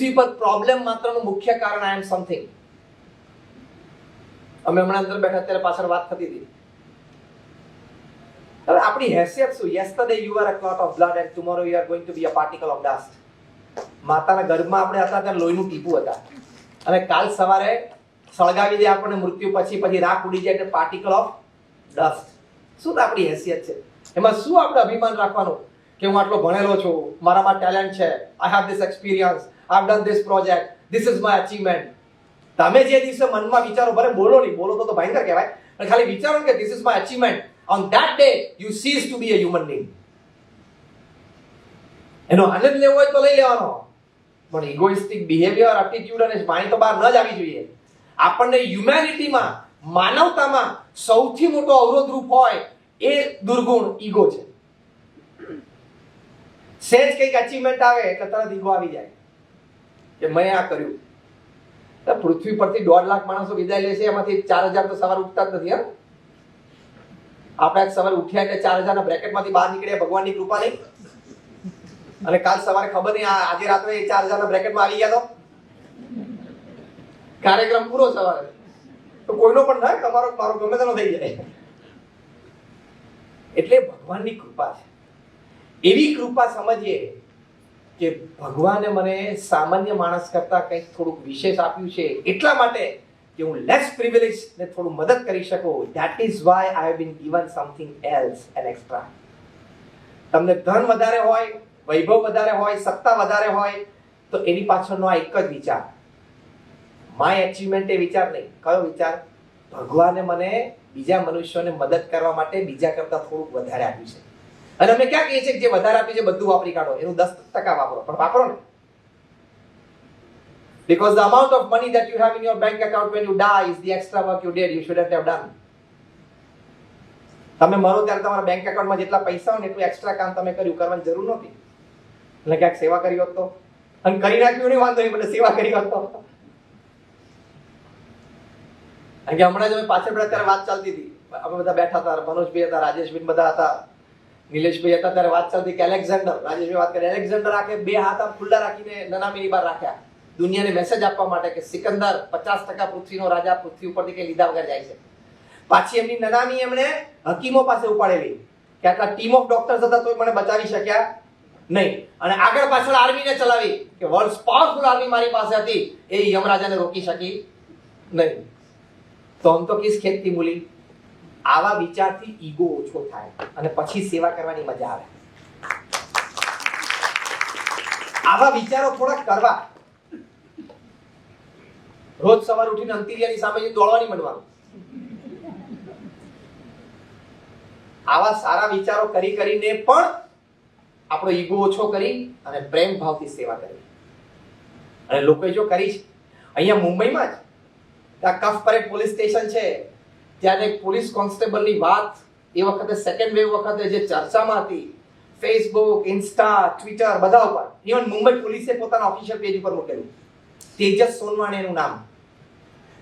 પૃથ્વી પર પ્રોબ્લેમ માત્રનું મુખ્ય કારણ આઈ એમ સમથિંગ અમે હમણાં અંદર બેઠા ત્યારે પાછળ વાત થતી હતી હવે આપણી હેસિયત શું? Yesterday you are a clot of blood and tomorrow you are going to be a particle of dust માતાના ગર્ભમાં આપણે હતા ત્યારે લોહીનું ટીપું હતા. અને કાલ સવારે સળગાવી દે આપણને મૃત્યુ પછી પછી રાખ ઉડી જાય એટલે પાર્ટિકલ ઓફ ડસ્ટ શું આપણી હેસિયત છે? એમાં શું આપણે અભિમાન રાખવાનું? કે હું આટલો ભણેલો છું, મારામાં ટેલેન્ટ છે I have this experience I done this project this is my achievement તમે જે દિવસે મનમાં વિચારો, ભલે બોલો નહીં, બોલો તો તો ભયંકર કહેવાય, પણ ખાલી વિચારો કે this is my achievement on that day you cease to be a human being એનો આનંદ લેવો હોય તો લઈ લેવાનો. પણ ઇગોઇસ્ટિક બિહેવિયર એટીટ્યુડ અને માઇન્ડ તો બહાર ન જ આવી જોઈએ. આપણને હ્યુમેનિટીમાં માનવતામાં સૌથી મોટો અવરોધ રૂપ હોય એ દુર્ગુણ ઈગો છે. સેજ કંઈક અચીવમેન્ટ આવે એટલે તરત ઈગો આવી જાય. કે મેં આ કર્યું. પૃથ્વી પરથી દોઢ લાખ માણસો વિદાય લે છે એમાંથી ચાર હજાર તો સવારે ઉઠતા જ નથી હા આપણે સવારે ઉઠ્યા એટલે ચાર હજારના બ્રેકેટમાંથી બહાર નીકળ્યા, ભગવાનની કૃપા નહીં? અને કાલ સવારે ખબર નહીં આજે રાત્રે એ ચાર હજારના બ્રેકેટમાં આવી ગયા તો? કાર્યક્રમ પૂરો સવારે. તો કોઈનો પણ થાય, તમારો, મારો ગમે તેનો થઈ જાય. એટલે ભગવાનની કૃપા છે. એવી કૃપા સમજીએ કે ભગવાને મને સામાન્ય માણસ કરતા કંઈક થોડુંક વિશેષ આપ્યું છે એટલા માટે કે હું લેસ પ્રિવિલેજ ને થોડું મદદ કરી શકું. That is why I have been given something else an extra તમને ધન વધારે હોય, વૈભવ વધારે હોય, સત્તા વધારે હોય, તો એની પાછળનો આ એક જ વિચાર. માય અચીવમેન્ટ એ વિચાર નહીં. કયો વિચાર? ભગવાને મને બીજા મનુષ્યોને મદદ કરવા માટે બીજા કરતા થોડુંક વધારે આપ્યું છે. અને અમે ક્યાં કહીએ છીએ કે જે વધારે આપી છે બધું વાપરી કાઢો. એનું દસ ટકા વાપરો. પણ વાપરો ને. Because the amount of money that you have in your bank account when you die is the extra work you did. You shouldn't have done. તમે મરો ત્યારે તમારા બેંક એકાઉન્ટમાં જેટલા પૈસા હોય ને એટલું એક્સ્ટ્રા કામ તમે કર્યું, કરવાની જરૂર નહોતી. એટલે ક્યાંક સેવા કરી હોત તો. અને કરી નાખ્યું નહીં, વાંધો નહીં, પણ સેવા કરી હોત તો. કારણ કે હમણાં જ અમે પાછળ અત્યારે ત્યારે વાત ચાલતી હતી. અમે બધા બેઠા હતા, મનોજભાઈ હતા, રાજેશભાઈ બધા હતા. નિલેશભાઈ હતા ત્યારે વાત ચાલતી કે એલેક્ઝાન્ડર. રાજેશભાઈ વાત કરી, એલેક્ઝાન્ડર આખે બે હાથ ખુલ્લા રાખીને નનામીની બહાર રાખ્યા. દુનિયાને મેસેજ આપવા માટે કે સિકંદર પચાસ ટકા પૃથ્વીનો રાજા પૃથ્વી ઉપરથી કઈ લીધા વગર જાય છે. પાછી એમની નનામી એમણે હકીમો પાસે ઉપાડેલી. કે આટલા ટીમ ઓફ ડોક્ટર્સ હતા તોય મને બચાવી શક્યા નહીં. અને આગળ પાછળ આર્મીને ચલાવી. કે વર્લ્ડ પાવરફુલ આર્મી મારી પાસે હતી. એ યમરાજાને રોકી શકી નહીં. તો આમ તો કિસ ખેતથી મૂલી. આવા વિચારથી ઈગો ઓછો થાય અને પછી સેવા કરવાની મજા આવે. આવા વિચારો થોડા કરવા. રોજ સવાર ઉઠીને અંતિરિયાની સામે દોડવાની મળવાનું. આવા સારા વિચારો કરી કરીને પણ આપણો ઈગો ઓછો કરી અને પ્રેમ ભાવથી સેવા કરી. અને લોકોએ જો કરી છે, અહીંયા મુંબઈમાં જ. ત્યાં કફ પરેડ પોલીસ સ્ટેશન છે. ત્યાં એક પોલીસ કોન્સ્ટેબલની વાત એ વખતે સેકન્ડ વેવ વખતે જે ચર્ચામાં હતી ફેસબુક ઇન્સ્ટા ટ્વિટર બધા ઉપર. ઇવન મુંબઈ પોલીસે પોતાના ઓફિશિયલ પેજ ઉપર મૂકેલું. તેજસ સોનવાણી એનું નામ.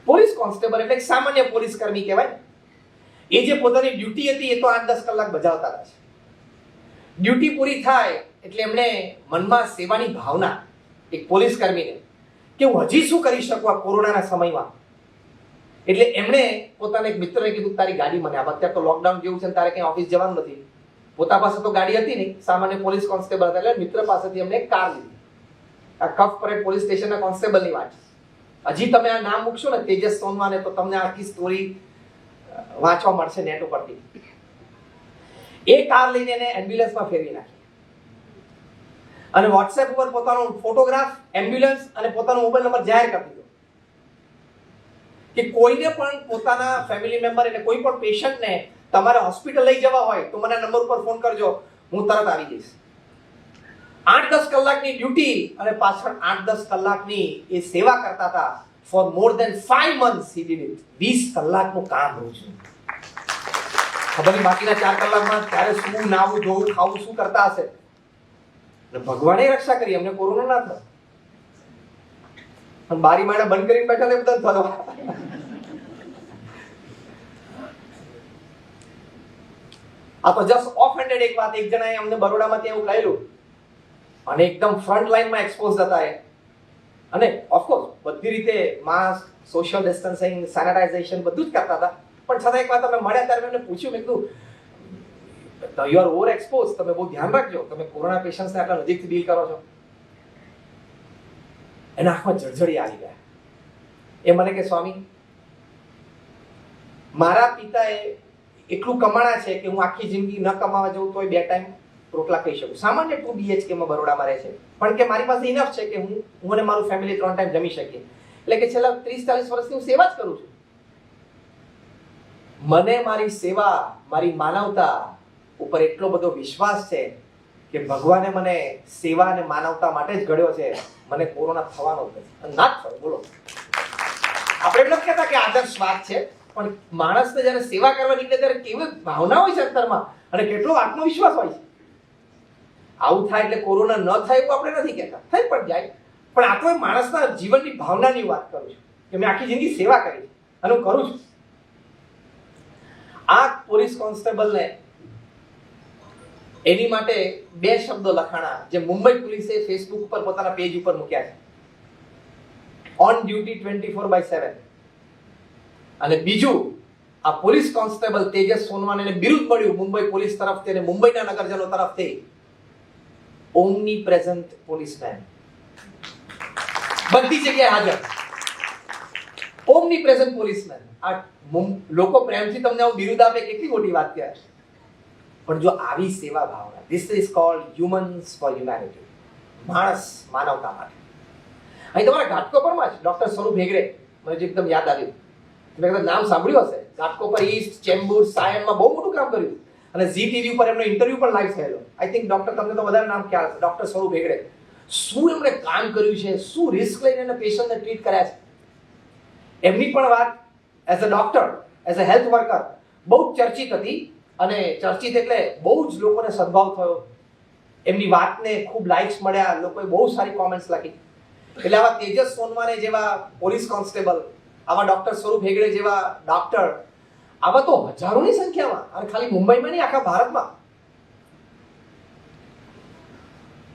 પોલીસ કોન્સ્ટેબલ એટલે સામાન્ય પોલીસ કર્મી કહેવાય. એ જે પોતાની ડ્યુટી હતી એ તો આઠ દસ કલાક બજાવતા હતા ડ્યુટી પૂરી થાય એટલે એમણે મનમાં સેવાની ભાવના એક પોલીસ કર્મીને કે હું હજી શું કરી શકું આ કોરોનાના સમયમાં? એટલે એમણે પોતાના એક મિત્રને કીધું, તારી ગાડી મને આપ અત્યારે તો લોકડાઉન જેવું છે તારે ક્યાંય ઓફિસ જવાનું નથી. પોતા પાસે તો ગાડી હતી નહીં સામાન્ય પોલીસ કોન્સ્ટેબલ હતા, એટલે મિત્ર પાસેથી એમણે કાર લીધી. આ કફ પરેડ પોલીસ સ્ટેશનના કોન્સ્ટેબલની વાત હજી તમે આ નામ મૂકશો ને, તેજસ સોનવાને તો તમને આખી સ્ટોરી વાંચવા મળશે નેટ ઉપરથી. એ કાર લઈને એને એમ્બ્યુલન્સમાં ફેરવી નાખી. અને વોટ્સએપ ઉપર પોતાનો ફોટોગ્રાફ એમ્બ્યુલન્સ અને પોતાનો મોબાઈલ નંબર જાહેર કરી કે કોઈને પણ પોતાના ફેમિલી મેમ્બર એટલે કોઈ પણ પેશન્ટને તમારે હોસ્પિટલ લઈ જવા હોય તો મને નંબર ઉપર ફોન કરજો. હું તરત આવી જઈશ. આઠ દસ કલાકની ડ્યુટી અને પાછળ આઠ દસ કલાકની એ સેવા કરતા હતા for more than five month he did it વીસ કલાકનું કામ રોજ. ખબર નહીં બાકીના ચાર કલાકમાં ત્યારે શું, નાવું જોવું ખાવું, શું કરતા હશે? ભગવાને રક્ષા કરી, અમને કોરોના ના થયો. બારી માળા બંધ કરીને બેઠા ને બધા ફરવા આ તો જસ્ટ ઓફ હેન્ડેડ એક વાત, એક જણાએ અમને બરોડામાંથી એવું કહેલું. અને એકદમ ફ્રન્ટ લાઈનમાં એક્સપોઝ હતા એ અને ઓફકોર્સ બધી રીતે માસ્ક સોશિયલ ડિસ્ટન્સિંગ સેનિટાઇઝેશન બધું જ કરતા હતા. પણ છતાં એક વાત તમે મળ્યા ત્યારે મેં પૂછ્યું, મેં કીધું યુ આર ઓવર એક્સપોઝ તમે બહુ ધ્યાન રાખજો. તમે કોરોના પેશન્ટને આટલા નજીકથી ડીલ કરો છો. એના આંખમાં જળજળી આવી ગયા. એ મને કે, સ્વામી, મારા પિતાએ એટલું કમાણા છે કે હું આખી જિંદગી ન કમાવા જઉં તોય બે ટાઈમ રોટલા કહી શકું. સામાન્ય ટુ બીએચકેમાં બરોડામાં રહે છે. પણ કે મારી પાસે ઇનફ છે કે હું હું અને મારું ફેમિલી ત્રણ ટાઈમ જમી શકીએ. એટલે કે છેલ્લા ત્રીસ ચાલીસ વર્ષથી હું સેવા જ કરું છું. મને મારી સેવા, મારી માનવતા ઉપર એટલો બધો વિશ્વાસ છે કે ભગવાને મને સેવા અને માનવતા માટે જ ઘડ્યો છે. મને કોરોના થવાનો ના જ થયો, બોલો. આપણે એમ નથી કહેતા કે આદર્શ વાત છે, પણ માણસને જ્યારે સેવા કરવા નીકળે ત્યારે કેવી ભાવના હોય છે અંતરમાં? અને કેટલો આત્મવિશ્વાસ હોય છે. આવું થાય એટલે કોરોના ન થાય એવું આપણે નથી કહેતા. થઈ પણ જાય. પણ આ તો માણસના જીવનની ભાવનાની વાત કરું છું કે મેં આખી જિંદગી સેવા કરી અને હું કરું છું. આ પોલીસ કોન્સ્ટેબલને એની માટે બે શબ્દો લખાણા જે મુંબઈ પોલીસે ફેસબુક ઉપર પોતાના પેજ ઉપર મૂક્યા છે. On duty twenty four by seven અને બીજું, આ પોલીસ કોન્સ્ટેબલ તેજસ સોનવાને બિરુદ મળ્યું મુંબઈ પોલીસ તરફથી અને મુંબઈના નગરજનો તરફથી. ઓમની પ્રેઝન્ટ પોલીસમેન બધી જગ્યાએ હાજર. ઓમની પ્રેઝન્ટ પોલીસમેન આ લોકો પ્રેમથી તમને આવું બિરુદ આપે, કેટલી મોટી વાત કહેવાય પણ જો આવી સેવા ભાવના this is called humans for humanity માણસ માનવતા માટે. અહીં તમારા ઘાટકોપરમાં જ ડૉક્ટર સ્વરૂપ હેગડે મને જે એકદમ યાદ આવ્યું. તમે કદાચ નામ સાંભળ્યું હશે. ઘાટકોપર ઈસ્ટ, ચેમ્બુર, સાયનમાં બહુ મોટું કામ કર્યું. અને ઝી ટીવી ઉપર એમનો ઇન્ટરવ્યુ પણ લાઈવ થયેલો. આઈ થિંક ડૉક્ટર, તમને તો વધારે નામ ખ્યાલ હશે. ડૉક્ટર સ્વરૂપ હેગડે, શું એમણે કામ કર્યું છે? શું રિસ્ક લઈને એને પેશન્ટને ટ્રીટ કર્યા છે? એમની પણ વાત as a doctor as a health worker બહુ ચર્ચિત હતી. અને ચર્ચિત એટલે બહુ જ લોકોને સદભાવ થયો. એમની વાતને ખૂબ લાઇક્સ મળ્યા, લોકોએ બહુ સારી કોમેન્ટ્સ લખી. એટલે આવા તેજસ સોનવાને જેવા પોલીસ કોન્સ્ટેબલ આવા ડોક્ટર સ્વરૂપ હેગડે જેવા ડોક્ટર આવા તો હજારોની સંખ્યામાં, અને ખાલી મુંબઈમાં નહીં, આખા ભારતમાં.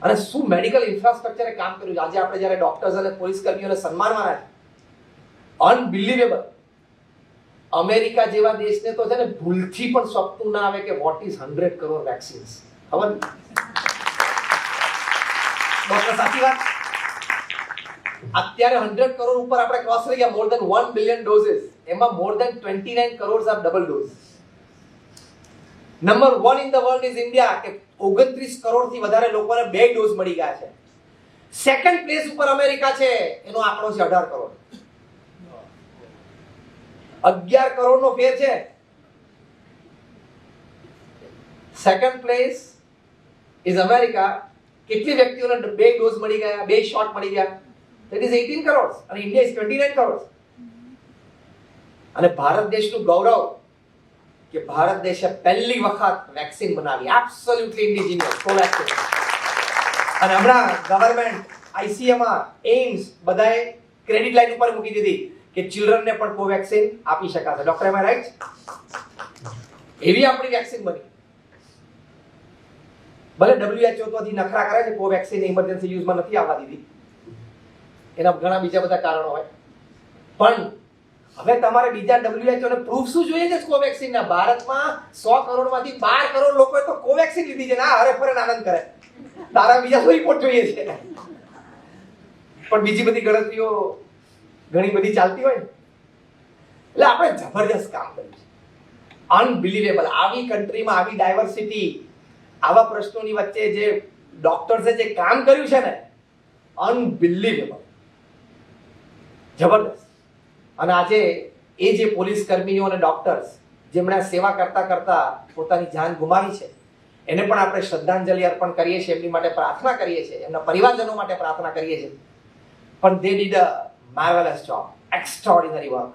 અને શું મેડિકલ ઇન્ફ્રાસ્ટ્રક્ચરે કામ કર્યું? આજે આપણે જ્યારે ડોક્ટર્સ અને પોલીસ કર્મીઓને સન્માનવાના છે અનબિલીવેબલ અમેરિકા જેવા દેશને તો છે ને ભૂલથી પણ સપનું ના આવે કે what is hundred crore vaccines ખબર? ડોક્ટર, સાચી વાત? અત્યારે હંડ્રેડ કરોડ ઉપર આપણે ક્રોસ થઈ ગયા more than one billion doses એમાં more than twenty nine crore are double dose number one in the world is India કે ઓગણત્રીસ કરોડથી વધારે લોકોને બે ડોઝ મળી ગયા છે. સેકન્ડ પ્લેસ ઉપર અમેરિકા છે. એનો આંકડો છે અઢાર કરોડ અગિયાર કરોડ નો ફેર છે. સેકન્ડ પ્લેસ ઇઝ અમેરિકા કેટલી વ્યક્તિઓને બે ડોઝ મળી ગયા, બે શોટ મળી ગયા? દેટ ઇઝ 18 કરોડ અને ઇન્ડિયા ઇઝ 29 કરોડ અને ભારત દેશનું ગૌરવ કે ભારત દેશે પહેલી વખત વેક્સિન બનાવી. એબ્સોલ્યુટલી ઇન્ડિજિનિયસ કોવેક્સિન અને હમણાં ગવર્મેન્ટ આઈસીએમઆર એમ્સ બધાએ ક્રેડિટ લાઈન ઉપર મૂકી દીધી. કે ચિલ્ડ્રનને પણ કોવેક્સિન આપી શકાશે. ડોક્ટર એમ રાઈટ એવી આપણી વેક્સિન બની. ભલે ડબ્લ્યુએચઓ તો હજી નખરા કરે છે કોવેક્સિન ઇમરજન્સી યુઝમાં નથી આવવા દીધી. એના ઘણા બીજા બધા કારણો હોય. પણ હવે તમારે બીજા ડબ્લ્યુએચઓ ને પ્રૂફ શું જોઈએ છે કોવેક્સિન ના? ભારતમાં 100 કરોડમાંથી 12 કરોડ લોકોએ તો કોવેક્સિન લીધી છે ના. હરે ફરે આનંદ કરે. તારા બીજા શું રિપોર્ટ જોઈએ છે. પણ બીજી બધી ગણતરીઓ ઘણી બધી ચાલતી હોય એટલે આપણે જબરજસ્ત કામ કર્યું છે. અનબિલીવેબલ આવી કન્ટ્રીમાં આવી ડાયવર્સિટી આવા પ્રશ્નોની વચ્ચે જે ડોક્ટર્સે જે કામ કર્યું છે ને અનબિલીવેબલ જબરદસ્ત અને આજે એ જે પોલીસ કર્મીઓ અને ડોક્ટર્સ જેમણે સેવા કરતા કરતા પોતાની જાન ગુમાવી છે, એને પણ આપણે શ્રદ્ધાંજલિ અર્પણ કરીએ છીએ, એમની માટે પ્રાર્થના કરીએ છીએ, એમના પરિવારજનો માટે પ્રાર્થના કરીએ છીએ. પણ they did marvelous job, extraordinary work.